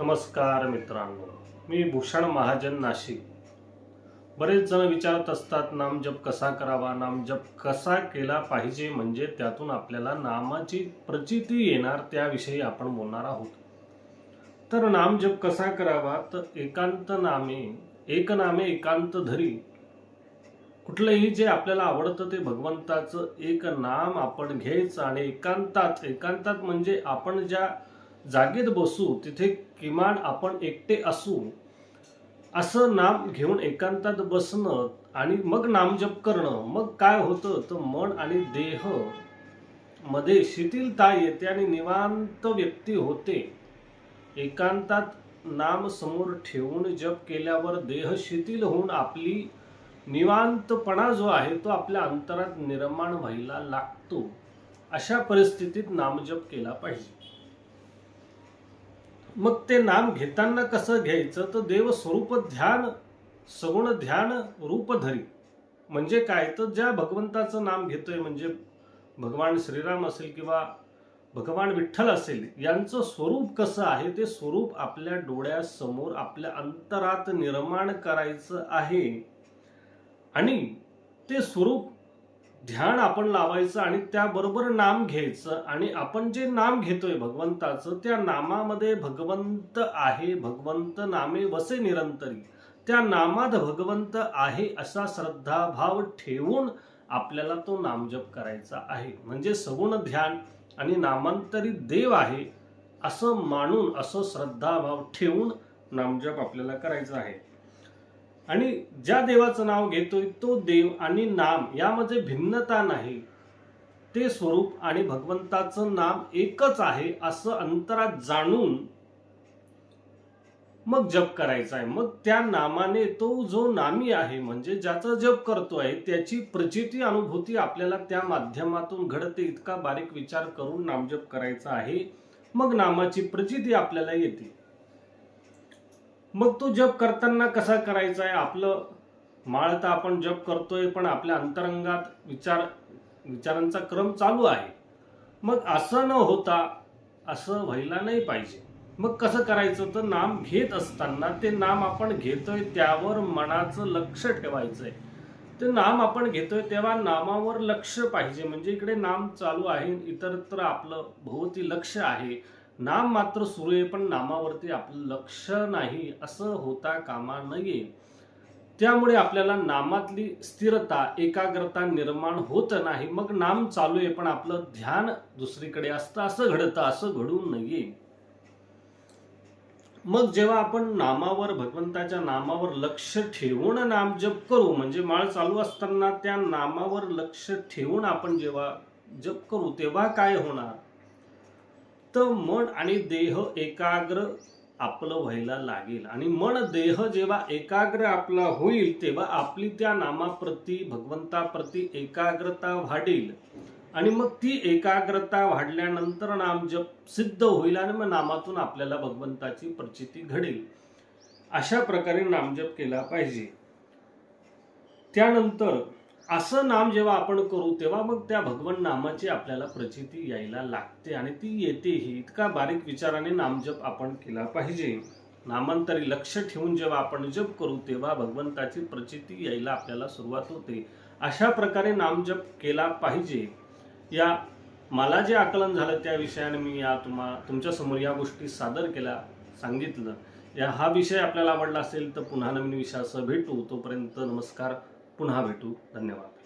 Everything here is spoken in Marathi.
नमस्कार मित्रांनो मी भूषण महाजन नाशिक. बरेच जण विचारत असतात नामजप कसा करावा? नामजप कसा केला पाहिजे? म्हणजे त्यातून आपल्याला नामाची प्रचिती येणार त्याविषयी आपण बोलणार आहोत. तर नामजप कसा करावा? तर एकांत नामे एक नामे एकांत धरी. कुठलंही जे आपल्याला आवडतं ते भगवंताचं एक नाम आपण घ्यायचं आणि एकांतात एकांतात म्हणजे आपण ज्या जागेत बसू तिथे किमान आपण एकटे असू असं नाम घेऊन एकांतात बसणं आणि मग नामजप करणं. मग काय होतं? तर मन आणि देहमध्ये शिथिलता येते आणि निवांत व्यक्ती होते. एकांतात नाम समोर ठेवून जप केल्यावर देह शिथिल होऊन आपली निवांतपणा जो आहे तो आपल्या अंतरात निर्माण व्हायला लागतो. अशा परिस्थितीत नामजप केला पाहिजे. मग ते नाम घेताना कसं घ्यायचं? तर देव स्वरूप ध्यान सगुण ध्यान रूप धरी म्हणजे काय? तर ज्या भगवंताचं नाम घेतोय म्हणजे भगवान श्रीराम असेल किंवा भगवान विठ्ठल असेल यांचं स्वरूप कसं आहे? ते स्वरूप आपल्या डोळ्यासमोर आपल्या अंतरात निर्माण करायचं आहे. आणि ते स्वरूप ध्यान आपण लावायचं आणि त्याबरोबर नाम घ्यायचं आणि आपण जे नाम घेतोय भगवंताचं त्या नामामध्ये भगवंत आहे भगवंत नामे वसे निरंतरी. त्या नामात भगवंत आहे असा श्रद्धाभाव ठेवून आपल्याला तो नामजप करायचा आहे. म्हणजे सगुण ध्यान आणि नामांतरित देव आहे असं मानून असं श्रद्धाभाव ठेवून नामजप आपल्याला करायचा आहे. आणि ज्या देवाचं नाव घेतोय तो देव आणि नाम यामध्ये भिन्नता नाही. ते स्वरूप आणि भगवंताचं नाम एकच आहे असं अंतरात जाणून मग जप करायचा आहे मग त्या नामाने तो जो नामी आहे म्हणजे ज्याचा जप करतोय त्याची प्रचिती अनुभूती आपल्याला त्या माध्यमातून घडते इतका बारीक विचार करून नामजप करायचा आहे. मग नामाची प्रचिती आपल्याला येते. मग तो जप करताना कसा करायचा आहे? आपलं माळ तर आपण जप करतोय पण आपल्या अंतरंगात विचार विचारांचा क्रम चालू आहे. मग असं न होता असं व्हायला नाही पाहिजे. मग कसं करायचं? तर नाम घेत असताना ते नाम आपण घेतोय त्यावर मनाचं लक्ष ठेवायचं आहे ते नाम आपण घेतोय तेव्हा नामावर लक्ष पाहिजे. म्हणजे इकडे नाम चालू आहे इतरत्र आपलं भोवती लक्ष आहे. नाम मात्र सुरू आहे पण नामावरती आपलं लक्ष नाही असं होता कामा नये. त्यामुळे आपल्याला नामातली स्थिरता एकाग्रता निर्माण होत नाही. मग नाम चालू आहे पण आपलं ध्यान दुसरीकडे असतं असं घडतं असं घडू नये. मग जेव्हा आपण नामावर भगवंताच्या नामावर लक्ष ठेवून नाम जप करू म्हणजे माळ चालू असताना त्या नामावर लक्ष ठेवून आपण जेव्हा जप करू तेव्हा काय होणार? मन आणि देह एकाग्र आपलं व्हायला लागेल. आणि मन देह जेव्हा एकाग्र आपला होईल तेव्हा आपली त्या नामाप्रती भगवंताप्रती एकाग्रता वाढेल. आणि मग ती एकाग्रता वाढल्यानंतर नामजप सिद्ध होईल आणि मग नामातून आपल्याला भगवंताची प्रचिती घडेल. अशा प्रकारे नामजप केला पाहिजे. त्यानंतर असं नाम जेव्हा आपण करू तेव्हा मग त्या भगवान नामाची आपल्याला प्रचिती यायला लागते आणि ती येतेही. इतका बारीक विचाराने नामजप आपण केला पाहिजे. नामांतरी लक्ष ठेवून जेव्हा आपण जप करू तेव्हा भगवंताची प्रचिती यायला आपल्याला सुरुवात होते. अशा प्रकारे नामजप केला पाहिजे. या मला जे आकलन झालं त्या विषयाने मी या तुम्हा तुमच्यासमोर या गोष्टी सादर केल्या सांगितलं. या हा विषय आपल्याला आवडला असेल तर पुन्हा नवीन विषयासह भेटू. तोपर्यंत नमस्कार. पुन्हा भेटू. धन्यवाद.